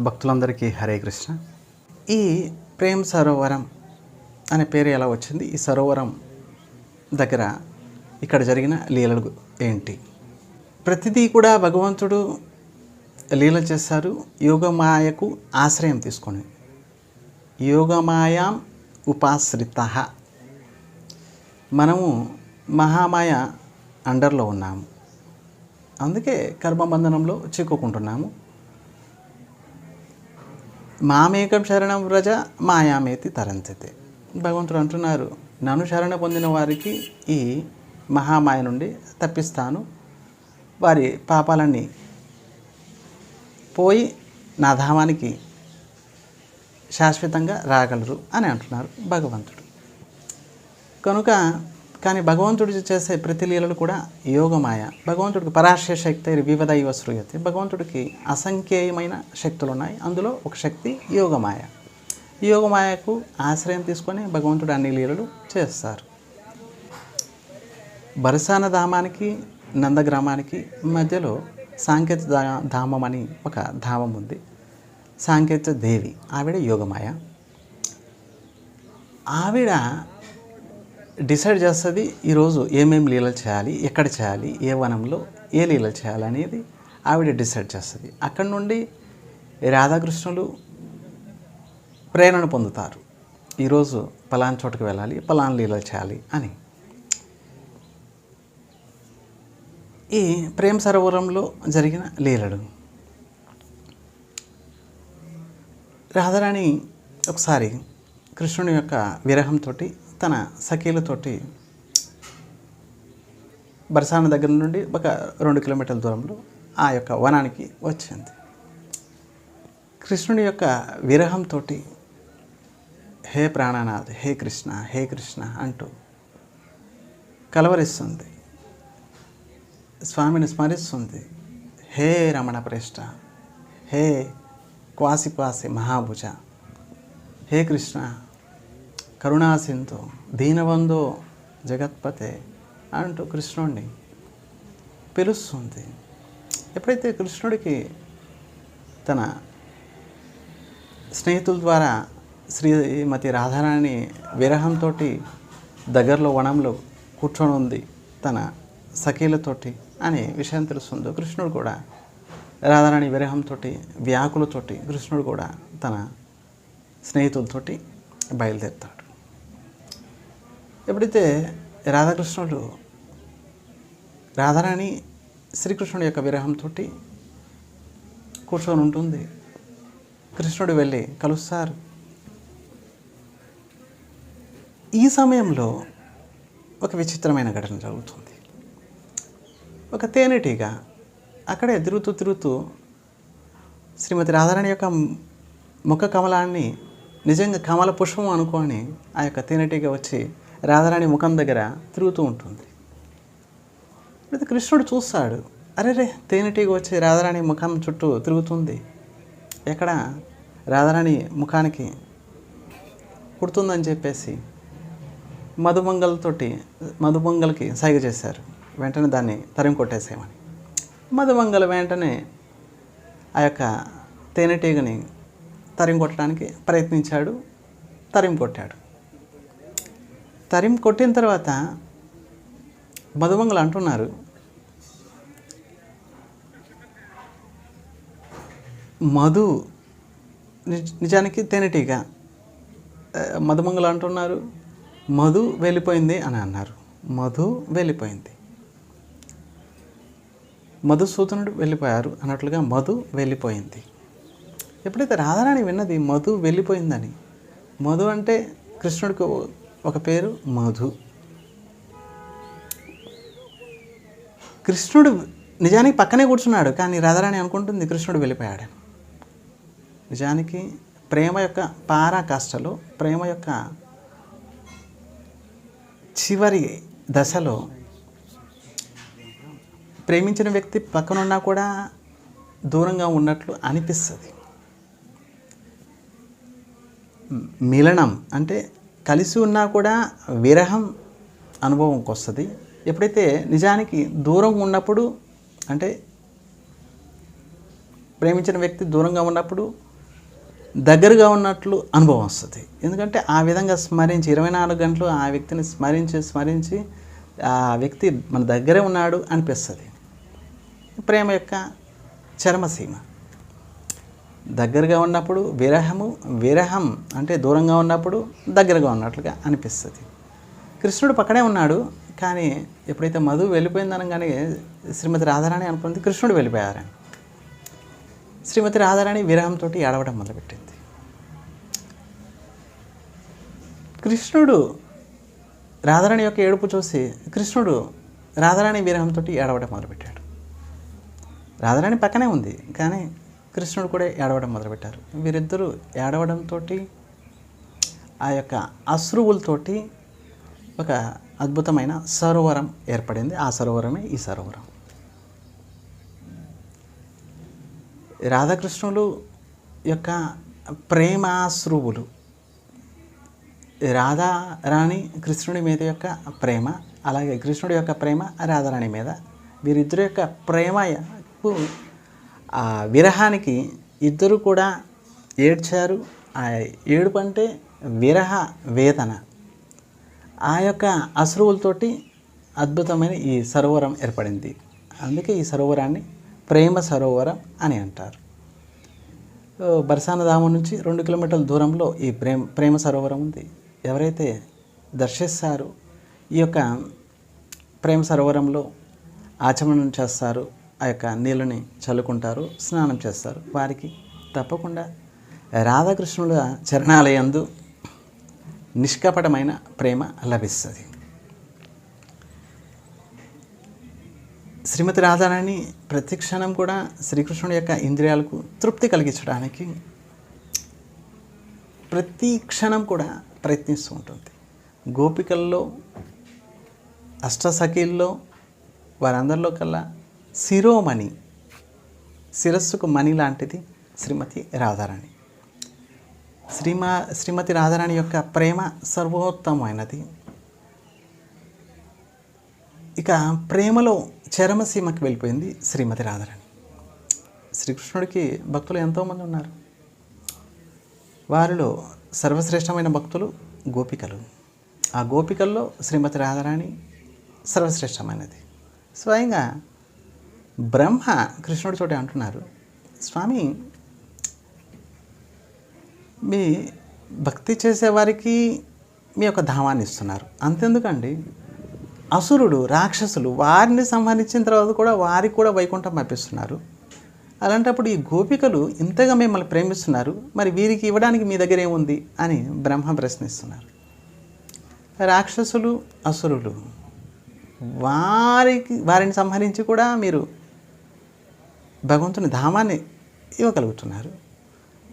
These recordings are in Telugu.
భక్తులందరికీ హరే కృష్ణ. ఈ ప్రేమ్ సరోవరం అనే పేరు ఎలా వచ్చింది? ఈ సరోవరం దగ్గర ఇక్కడ జరిగిన లీలలు ఏంటి? ప్రతిదీ కూడా భగవంతుడు లీల చేస్తారు. యోగమాయకు ఆశ్రయం తీసుకొని యోగమాయాం ఉపాశ్రిత. మనము మహామాయ అండర్లో ఉన్నాము. అందుకే కర్మబంధనంలో చిక్కుకుంటున్నాము. మామేకం శరణం వ్రజ మాయామేతి తరంతితే. భగవంతుడు అంటున్నారు నన్ను శరణ పొందిన వారికి ఈ మహామాయ నుండి తప్పిస్తాను. వారి పాపాలన్నీ పోయి నా ధామానికి శాశ్వతంగా రాగలరు అని అంటున్నారు భగవంతుడు. కనుక కానీ భగవంతుడు చేసే ప్రతి లీలలు కూడా యోగమాయ. భగవంతుడికి పరాశయ శక్తి వివిధ యువ శ్రూయతే భగవంతుడికి అసంఖ్యేయమైన శక్తులు ఉన్నాయి అందులో ఒక శక్తి యోగమాయ. యోగమాయకు ఆశ్రయం తీసుకొని భగవంతుడు అన్ని లీలలు చేస్తారు. బరసాన ధామానికి నందగ్రామానికి మధ్యలో సాంకేత ధామం అని ఒక ధామం ఉంది. సాంకేత దేవి. ఆవిడ యోగమాయ. ఆవిడ డిసైడ్ చేస్తుంది ఈరోజు ఏమేమి లీలలు చేయాలి ఎక్కడ చేయాలి ఏ వనంలో ఏ లీలలు చేయాలి అనేది ఆవిడ డిసైడ్ చేస్తుంది. అక్కడి నుండి రాధాకృష్ణులు ప్రేరణ పొందుతారు. ఈరోజు పలాన్ చోటుకు వెళ్ళాలి పలాన్ లీలలు చేయాలి అని. ఈ ప్రేమ సరోవరంలో జరిగిన లీలలు. రాధారాణి ఒకసారి కృష్ణుని యొక్క విరహంతో తన సఖీలతోటి బరసాన దగ్గర నుండి ఒక రెండు కిలోమీటర్ల దూరంలో ఆ యొక్క వనానికి వచ్చింది. కృష్ణుని యొక్క విరహంతో హే ప్రాణనాథ్ హే కృష్ణ హే కృష్ణ అంటూ కలవరిస్తుంది. స్వామిని స్మరిస్తుంది. హే రమణ ప్రేష్ట హే క్వాసి క్వాసి మహాభుజ హే కృష్ణ కరుణాసింధు దీనబంధో జగత్పతే అంటూ కృష్ణుడిని పిలుస్తుంది. ఎప్పుడైతే కృష్ణుడికి తన స్నేహితుల ద్వారా శ్రీమతి రాధారాణి విరహంతో దగ్గరలో వనంలో కూర్చొని ఉంది తన సఖీలతోటి అనే విషయం తెలుస్తుందో. కృష్ణుడు కూడా రాధారాణి విరహంతో వ్యాకులతోటి కృష్ణుడు కూడా తన స్నేహితులతోటి బయలుదేరుతాడు. ఎప్పుడైతే రాధాకృష్ణుడు రాధారాణి శ్రీకృష్ణుడి యొక్క విరహంతో కూర్చొని ఉంటుంది కృష్ణుడు వెళ్ళి కలుస్తారు. ఈ సమయంలో ఒక విచిత్రమైన ఘటన జరుగుతుంది. ఒక తేనెటీగ అక్కడే తిరుగుతూ తిరుగుతూ శ్రీమతి రాధారాణి యొక్క ముఖ కమలాన్ని నిజంగా కమల పుష్పం అనుకోని ఆ యొక్క తేనెటీగ వచ్చి రాధారాణి ముఖం దగ్గర తిరుగుతూ ఉంటుంది. అయితే కృష్ణుడు చూస్తాడు అరే రే తేనెటీగ వచ్చి రాధారాణి ముఖం చుట్టూ తిరుగుతుంది. ఎక్కడ రాధారాణి ముఖానికి కుడుతుందని చెప్పేసి మధుమంగలతోటి మధుమంగలకి సైగ చేశారు. వెంటనే దాన్ని తరిమి కొట్టేసేయమని. మధుమంగల వెంటనే ఆ యొక్క తేనెటీగని తరిమి కొట్టడానికి ప్రయత్నించాడు తరిమి కొట్టాడు. తరిమి కొట్టిన తర్వాత మధుమంగలు అంటున్నారు. మధు నిజ- నిజానికి తేనెటీగ. మధుమంగలు అంటున్నారు. మధు వెళ్ళిపోయింది అని అన్నారు. మధు వెళ్ళిపోయింది. మధుసూదనుడు వెళ్ళిపోయారు అన్నట్లుగా మధు వెళ్ళిపోయింది. ఎప్పుడైతే రాధారాణి విన్నది మధు వెళ్ళిపోయిందని మధు అంటే కృష్ణుడికి ఒక పేరు మధు. కృష్ణుడు నిజానికి పక్కనే కూర్చున్నాడు కానీ రాధారాణి అనుకుంటుంది కృష్ణుడు వెళ్ళిపోయాడని నిజానికి ప్రేమ యొక్క పారాకాష్టలో ప్రేమ యొక్క చివరి దశలో ప్రేమించిన వ్యక్తి పక్కనున్నా కూడా దూరంగా ఉన్నట్లు అనిపిస్తుంది. మిలనం అంటే కలిసి ఉన్నా కూడా విరహం అనుభవంకి వస్తుంది ఎప్పుడైతే నిజానికి దూరం ఉన్నప్పుడు అంటే ప్రేమించిన వ్యక్తి దూరంగా ఉన్నప్పుడు దగ్గరగా ఉన్నట్లు అనుభవం వస్తుంది ఎందుకంటే ఆ విధంగా స్మరించి ఇరవై నాలుగు గంటలు ఆ వ్యక్తిని స్మరించి స్మరించి ఆ వ్యక్తి మన దగ్గరే ఉన్నాడు అనిపిస్తుంది. ప్రేమ యొక్క చరమసీమ. దగ్గరగా ఉన్నప్పుడు విరహము విరహం అంటే దూరంగా ఉన్నప్పుడు దగ్గరగా ఉన్నట్లుగా అనిపిస్తుంది. కృష్ణుడు పక్కనే ఉన్నాడు కానీ ఎప్పుడైతే మధు వెళ్ళిపోయింది అనగానే శ్రీమతి రాధారాణి అనుకుంది కృష్ణుడు వెళ్ళిపోయారని. శ్రీమతి రాధారాణి విరహంతో ఏడవడం మొదలుపెట్టింది. కృష్ణుడు రాధారాణి యొక్క ఏడుపు చూసి కృష్ణుడు రాధారాణి విరహంతో ఏడవడం మొదలుపెట్టాడు. రాధారాణి పక్కనే ఉంది కానీ కృష్ణుడు కూడా ఏడవడం మొదలుపెట్టారు. వీరిద్దరూ ఏడవడంతో ఆ యొక్క అశ్రువులతోటి ఒక అద్భుతమైన సరోవరం ఏర్పడింది. ఆ సరోవరమే ఈ సరోవరం. రాధాకృష్ణులు యొక్క ప్రేమాశ్రువులు. రాధారాణి కృష్ణుడి మీద యొక్క ప్రేమ అలాగే కృష్ణుడి యొక్క ప్రేమ రాధారాణి మీద. వీరిద్దరి యొక్క ప్రేమకు ఆ విరహానికి ఇద్దరు కూడా ఏడ్చారు. ఆ ఏడుపు అంటే విరహ వేదన. ఆ యొక్క అశ్రువులతోటి అద్భుతమైన ఈ సరోవరం ఏర్పడింది. అందుకే ఈ సరోవరాన్ని ప్రేమ సరోవరం అని అంటారు. బర్సానధామం నుంచి రెండు కిలోమీటర్ల దూరంలో ఈ ప్రేమ ప్రేమ సరోవరం ఉంది. ఎవరైతే దర్శిస్తారు ఈ యొక్క ప్రేమ సరోవరంలో ఆచమనం చేస్తారు ఆ యొక్క నీళ్ళని చల్లుకుంటారు స్నానం చేస్తారు. వారికి తప్పకుండా రాధాకృష్ణుల చరణాలయందు నిష్కపటమైన ప్రేమ లభిస్తుంది. శ్రీమతి రాధారాణి ప్రతి క్షణం కూడా శ్రీకృష్ణుడి యొక్క ఇంద్రియాలకు తృప్తి కలిగించడానికి ప్రతి క్షణం కూడా ప్రయత్నిస్తూ ఉంటుంది. గోపికల్లో అష్టసఖీల్లో వారందరిలో కల్లా శిరోమణి శిరస్సుకు మణి లాంటిది శ్రీమతి రాధారాణి. శ్రీమా శ్రీమతి రాధారాణి యొక్క ప్రేమ సర్వోత్తమైనది. ఇక ప్రేమలో చరమసీమకి వెళ్ళిపోయింది శ్రీమతి రాధారాణి. శ్రీకృష్ణుడికి భక్తులు ఎంతోమంది ఉన్నారు. వారిలో సర్వశ్రేష్టమైన భక్తులు గోపికలు. ఆ గోపికల్లో శ్రీమతి రాధారాణి సర్వశ్రేష్టమైనది. స్వయంగా బ్రహ్మ కృష్ణుడితోటి అంటున్నారు. స్వామి మీ భక్తి చేసేవారికి మీ యొక్క ధామాన్ని ఇస్తున్నారు. అంతెందుకండి? అసురుడు రాక్షసులు వారిని సంహరించిన తర్వాత కూడా వారికి కూడా వైకుంఠం పంపిస్తున్నారు అలాంటప్పుడు ఈ గోపికలు ఇంతగా మిమ్మల్ని ప్రేమిస్తున్నారు. మరి వీరికి ఇవ్వడానికి మీ దగ్గర ఏముంది అని బ్రహ్మ ప్రశ్నిస్తున్నారు. రాక్షసులు అసురులు వారికి వారిని సంహరించి కూడా మీరు భగవంతుని ధామాన్ని ఇవ్వగలుగుతున్నారు.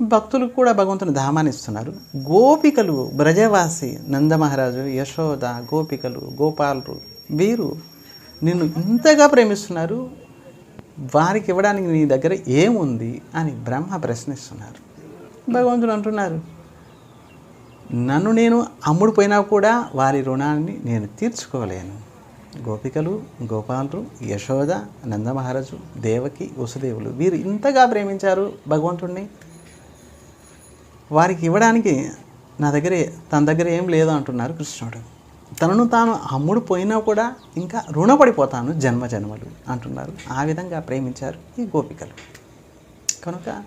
భక్తులు కూడా భగవంతుని ధామాన్ని ఇస్తున్నారు. గోపికలు బ్రజవాసి నందమహారాజు యశోద గోపికలు గోపాలు వీరు నిన్ను ఇంతగా ప్రేమిస్తున్నారు. వారికి ఇవ్వడానికి నీ దగ్గర ఏముంది అని బ్రహ్మ ప్రశ్నిస్తున్నారు. భగవంతుడు అంటున్నారు నన్ను నేను అమ్ముడు పోయినా కూడా వారి రుణాన్ని నేను తీర్చుకోలేను. గోపికలు గోపాలు యశోద నందమహారాజు దేవకి వసుదేవులు. వీరు ఇంతగా ప్రేమించారు భగవంతుణ్ణి? వారికి ఇవ్వడానికి నా దగ్గర తన దగ్గర ఏం లేదు అంటున్నారు కృష్ణుడు. తనను తాను అమ్ముడు పోయినా కూడా ఇంకా రుణపడిపోతాను జన్మ జన్మలు అంటున్నారు. ఆ విధంగా ప్రేమించారు ఈ గోపికలు. కనుక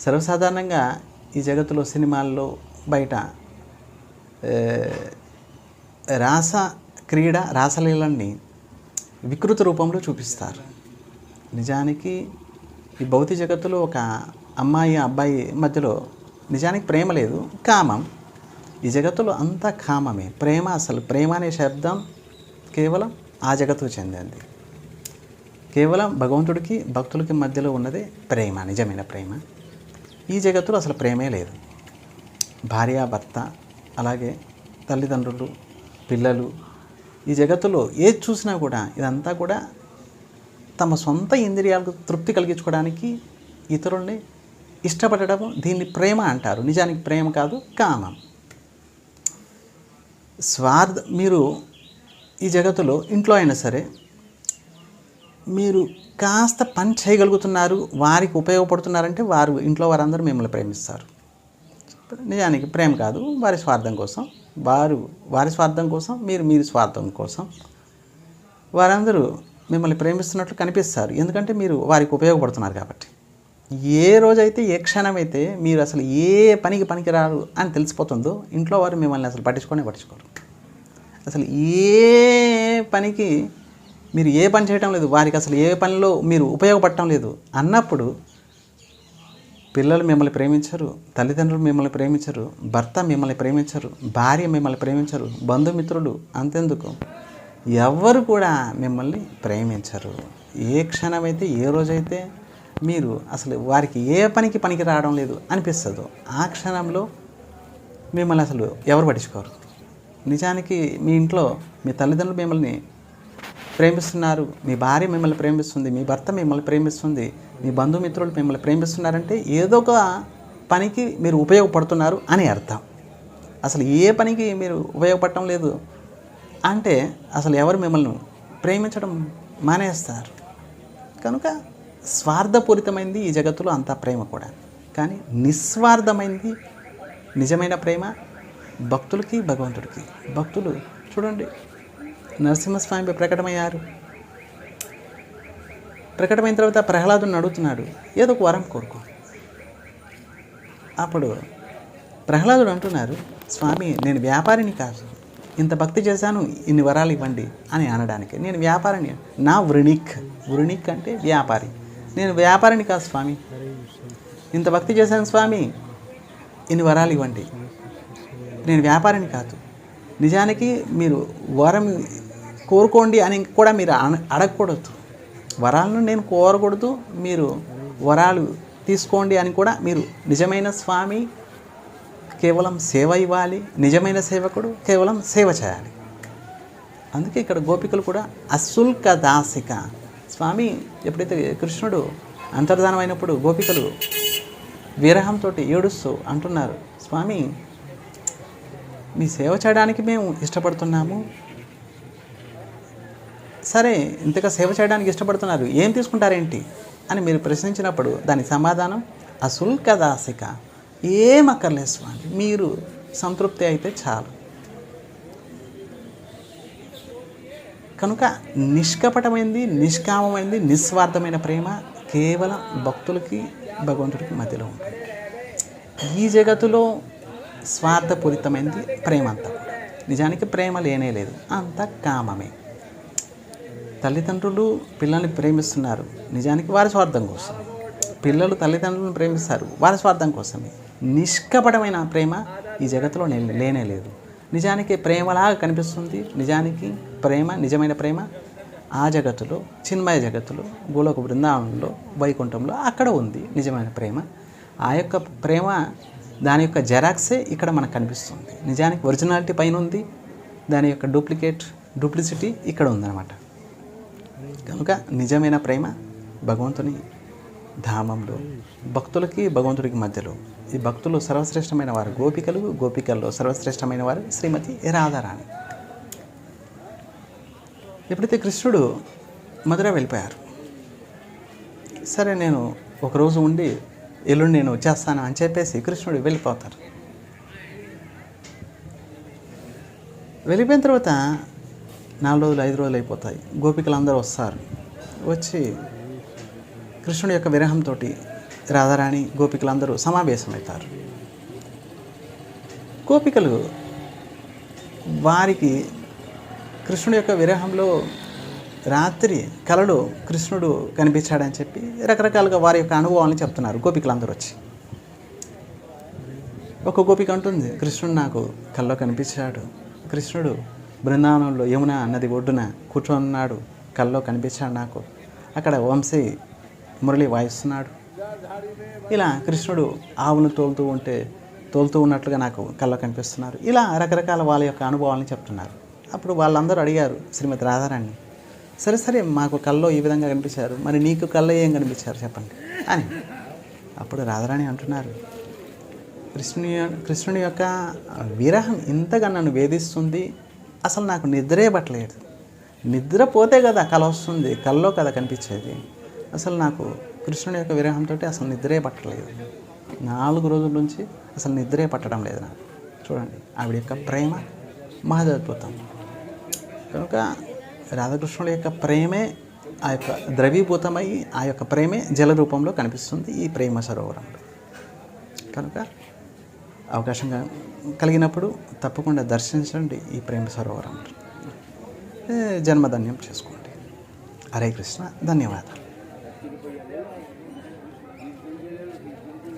సర్వసాధారణంగా ఈ జగత్తులో సినిమాల్లో బయట రాస క్రీడ రాసలీలన్నీ వికృత రూపంలో చూపిస్తారు. నిజానికి ఈ భౌతిక జగత్తులో ఒక అమ్మాయి అబ్బాయి మధ్యలో నిజానికి ప్రేమ లేదు కామం. ఈ జగత్తులో అంతా కామమే. ప్రేమ అసలు ప్రేమ అనే శబ్దం కేవలం ఆ జగత్తుకు చెందింది. కేవలం భగవంతుడికి భక్తులకి మధ్యలో ఉన్నదే ప్రేమ నిజమైన ప్రేమ. ఈ జగత్తులో అసలు ప్రేమే లేదు. భార్య భర్త అలాగే తల్లిదండ్రులు పిల్లలు ఈ జగత్తులో ఏది చూసినా కూడా ఇదంతా కూడా తమ సొంత ఇంద్రియాలకు తృప్తి కలిగించుకోవడానికి ఇతరుల్ని ఇష్టపడడం దీన్ని ప్రేమ అంటారు. నిజానికి ప్రేమ కాదు కామం. స్వార్థ మీరు ఈ జగత్తులో ఇంట్లో అయినా సరే మీరు కాస్త పని చేయగలుగుతున్నారు వారికి ఉపయోగపడుతున్నారంటే వారు ఇంట్లో వారందరూ మిమ్మల్ని ప్రేమిస్తారు. నిజానికి ప్రేమ కాదు వారి స్వార్థం కోసం. వారు వారి స్వార్థం కోసం మీరు మీరు స్వార్థం కోసం వారందరూ మిమ్మల్ని ప్రేమిస్తున్నట్లు కనిపిస్తారు. ఎందుకంటే మీరు వారికి ఉపయోగపడుతున్నారు కాబట్టి. ఏ రోజైతే ఏ క్షణమైతే మీరు అసలు ఏ పనికి పనికిరారు అని తెలిసిపోతుందో ఇంట్లో వారు మిమ్మల్ని అసలు పట్టించుకొని పట్టించుకోరు. అసలు ఏ పనికి మీరు ఏ పని చేయటం లేదు వారికి అసలు ఏ పనిలో మీరు ఉపయోగపడటం లేదు అన్నప్పుడు పిల్లలు మిమ్మల్ని ప్రేమించరు తల్లిదండ్రులు మిమ్మల్ని ప్రేమించరు భర్త మిమ్మల్ని ప్రేమించరు భార్య మిమ్మల్ని ప్రేమించరు బంధుమిత్రులు అంతెందుకు? ఎవ్వరు కూడా మిమ్మల్ని ప్రేమించరు. ఏ క్షణమైతే ఏ రోజైతే మీరు అసలు వారికి ఏ పనికి పనికి రావడం లేదు అనిపిస్తుందో ఆ క్షణంలో మిమ్మల్ని అసలు ఎవరు పట్టించుకోరు. నిజానికి మీ ఇంట్లో మీ తల్లిదండ్రులు మిమ్మల్ని ప్రేమిస్తున్నారు. మీ భార్య మిమ్మల్ని ప్రేమిస్తుంది మీ భర్త మిమ్మల్ని ప్రేమిస్తుంది మీ బంధుమిత్రులు మిమ్మల్ని ప్రేమిస్తున్నారంటే ఏదో ఒక పనికి మీరు ఉపయోగపడుతున్నారు అని అర్థం. అసలు ఏ పనికి మీరు ఉపయోగపడటం లేదు. అంటే అసలు ఎవరు మిమ్మల్ని ప్రేమించడం మానేస్తారు? కనుక స్వార్థపూరితమైంది ఈ జగత్తులో అంతా ప్రేమ కూడా. కానీ నిస్వార్థమైంది నిజమైన ప్రేమ భక్తులకి భగవంతుడికి. భక్తులు చూడండి నరసింహస్వామి ప్రకటమయ్యారు. ప్రకటమైన తర్వాత ప్రహ్లాదుని అడుగుతున్నాడు ఏదో ఒక వరం కోరుకో. అప్పుడు ప్రహ్లాదుడు అంటున్నారు స్వామి నేను వ్యాపారిని కాదు. ఇంత భక్తి చేశాను ఇన్ని వరాలు ఇవ్వండి అని అనడానికి. నేను వ్యాపారిని నా వృణిక్ వృణిక్ అంటే వ్యాపారి. నేను వ్యాపారిని కాదు స్వామి. ఇంత భక్తి చేశాను స్వామి ఇన్ని వరాలు ఇవ్వండి. నేను వ్యాపారిని కాదు. నిజానికి మీరు వరం కోరుకోండి అని కూడా మీరు అడగకూడదు. వరాలను నేను కోరకూడదు మీరు వరాలు తీసుకోండి అని కూడా మీరు నిజమైన స్వామి కేవలం సేవ ఇవ్వాలి నిజమైన సేవకుడు కేవలం సేవ చేయాలి. అందుకే ఇక్కడ గోపికలు కూడా అశుల్క దాసిక స్వామి ఎప్పుడైతే కృష్ణుడు అంతర్ధానం అయినప్పుడు గోపికలు విరహంతో ఏడుస్తూ అంటున్నారు స్వామి మీ సేవ చేయడానికి మేము ఇష్టపడుతున్నాము సరే ఇంతగా సేవ చేయడానికి ఇష్టపడుతున్నారు ఏం తీసుకుంటారేంటి? అని మీరు ప్రశ్నించినప్పుడు దాని సమాధానం అశుల్క దాసిక ఏం అక్కర్లేదు స్వామి మీరు సంతృప్తి అయితే చాలు. కనుక నిష్కపటమైంది నిష్కామమైంది నిస్వార్థమైన ప్రేమ కేవలం భక్తులకి భగవంతుడికి మధ్యలో ఉంటుంది. ఈ జగత్తులో స్వార్థపూరితమైంది ప్రేమ అంతా కూడా. నిజానికి ప్రేమ లేనే లేదు అంత కామమే. తల్లిదండ్రులు పిల్లల్ని ప్రేమిస్తున్నారు. నిజానికి వారి స్వార్థం కోసం. పిల్లలు తల్లిదండ్రులను ప్రేమిస్తారు. వారి స్వార్థం కోసమే నిష్కపటమైన ప్రేమ ఈ జగత్తులో నేను లేనే లేదు. నిజానికి ప్రేమలాగా కనిపిస్తుంది. నిజానికి ప్రేమ నిజమైన ప్రేమ ఆ జగత్తులో చిన్మయ జగత్తులో గోలోక బృందావనంలో వైకుంఠంలో అక్కడ ఉంది నిజమైన ప్రేమ. ఆ యొక్క ప్రేమ దాని యొక్క జెరాక్సే ఇక్కడ మనకు కనిపిస్తుంది. నిజానికి ఒరిజినాలిటీ పైన ఉంది. దాని యొక్క డూప్లికేట్ డూప్లిసిటీ ఇక్కడ ఉందన్నమాట. కనుక నిజమైన ప్రేమ భగవంతుని ధామంలో భక్తులకి భగవంతుడికి మధ్యలో. ఈ భక్తులు సర్వశ్రేష్టమైన వారు గోపికలు గోపికల్లో సర్వశ్రేష్టమైన వారు శ్రీమతి రాధారాణి. ఎప్పుడైతే కృష్ణుడు మధుర వెళ్ళిపోయారు సరే నేను ఒకరోజు ఉండి ఎల్లుండి నేను వచ్చేస్తాను అని చెప్పేసి కృష్ణుడు వెళ్ళిపోతారు. వెళ్ళిపోయిన తర్వాత నాలుగు రోజులు ఐదు రోజులు అయిపోతాయి. గోపికలు అందరూ వస్తారు. వచ్చి కృష్ణుడి యొక్క విరహంతో రాధారాణి గోపికలందరూ సమావేశమవుతారు. గోపికలు వారికి కృష్ణుడి యొక్క విరహంలో రాత్రి కలలో కృష్ణుడు కనిపించాడని చెప్పి రకరకాలుగా వారి యొక్క అనుభవాలను చెప్తున్నారు గోపికలందరూ వచ్చి. ఒక గోపిక అంటుంది కృష్ణుడు నాకు కళ్ళలో కనిపించాడు. కృష్ణుడు బృందావనంలో యమున నది ఒడ్డున కూర్చొన్నాడు కల్లో కనిపించాడు నాకు. అక్కడ వంశీ మురళి వాయిస్తున్నాడు. ఇలా కృష్ణుడు ఆవును తోలుతూ ఉంటే తోలుతూ ఉన్నట్లుగా నాకు కల్లో కనిపిస్తున్నారు. ఇలా రకరకాల వాళ్ళ యొక్క అనుభవాలను చెప్తున్నారు. అప్పుడు వాళ్ళందరూ అడిగారు శ్రీమతి రాధారాణి సరే సరే మాకు కల్లో ఈ విధంగా కనిపించారు. మరి నీకు కల్లో ఏం కనిపించారు చెప్పండి. అని అప్పుడు రాధారాణి అంటున్నారు కృష్ణుని కృష్ణుని యొక్క విరహం ఇంతగా నన్ను వేధిస్తుంది. అసలు నాకు నిద్రే పట్టలేదు. నిద్రపోతే కదా కళ వస్తుంది కళ్ళలో కదా కనిపించేది. అసలు నాకు కృష్ణుని యొక్క విరహంతో అసలు నిద్రే పట్టలేదు. నాలుగు రోజుల నుంచి అసలు నిద్రే పట్టడం లేదు నాకు. చూడండి ఆవిడ యొక్క ప్రేమ మహదద్భుతం. కనుక రాధాకృష్ణుడి యొక్క ప్రేమే ఆ యొక్క ద్రవీభూతమై ఆ యొక్క ప్రేమే జల రూపంలో కనిపిస్తుంది ఈ ప్రేమ సరోవరంలో. కనుక అవకాశంగా కలిగినప్పుడు తప్పకుండా దర్శించండి ఈ ప్రేమ సరోవరం. జన్మధన్యం చేసుకోండి. హరే కృష్ణ ధన్యవాదాలు.